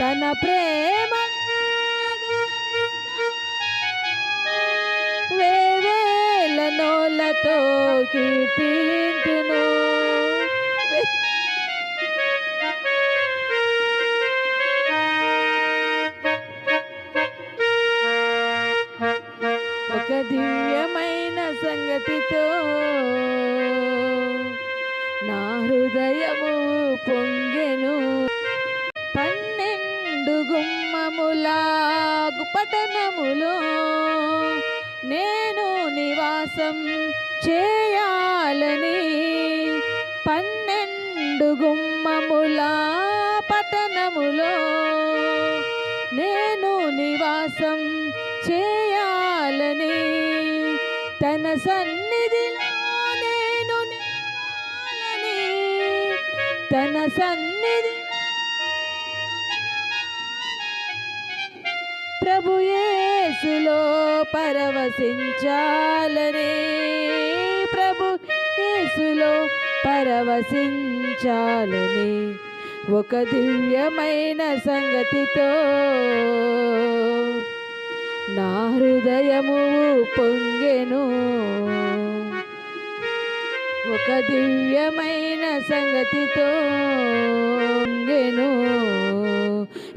తన ప్రేమ. వేవేల నోలతో కీర్తింతును ఒక దివ్యమైన సంగతితో నా హృదయము పొంగెను. గుమ్మములాగు పట్టణములో నేను నివాసం చేయాలని పన్నెండు గుమ్మములా పట్టణములో నేను నివాసం చేయాలని తన సన్నిధిలో నేను తన సన్నిధి ప్రభు యేసులో పరవశించాలనే ప్రభు యేసులో పరవశించాలని ఒక దివ్యమైన సంగతితో నా హృదయము పొంగెను. ఒక దివ్యమైన సంగతితో పొంగెను.